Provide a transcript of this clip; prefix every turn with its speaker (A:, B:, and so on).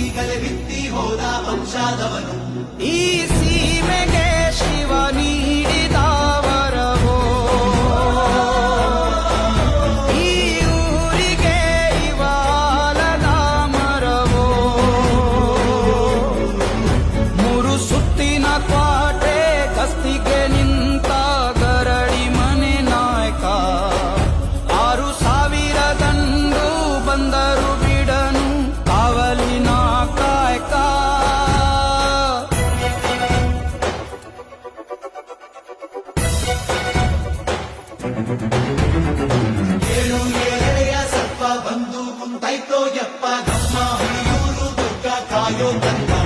A: ಗಲೆಬಿತ್ತಿ ಹೋದ ವಂಶಾದವನು.
B: ಈ
A: ಬಂದು ಕುಂತೈತೋ ಯಪ್ಪ ನಮ್ಮ ಹುಲಿಯೂರು ದುರ್ಗ ಕಾಯೋ ತಂದೆ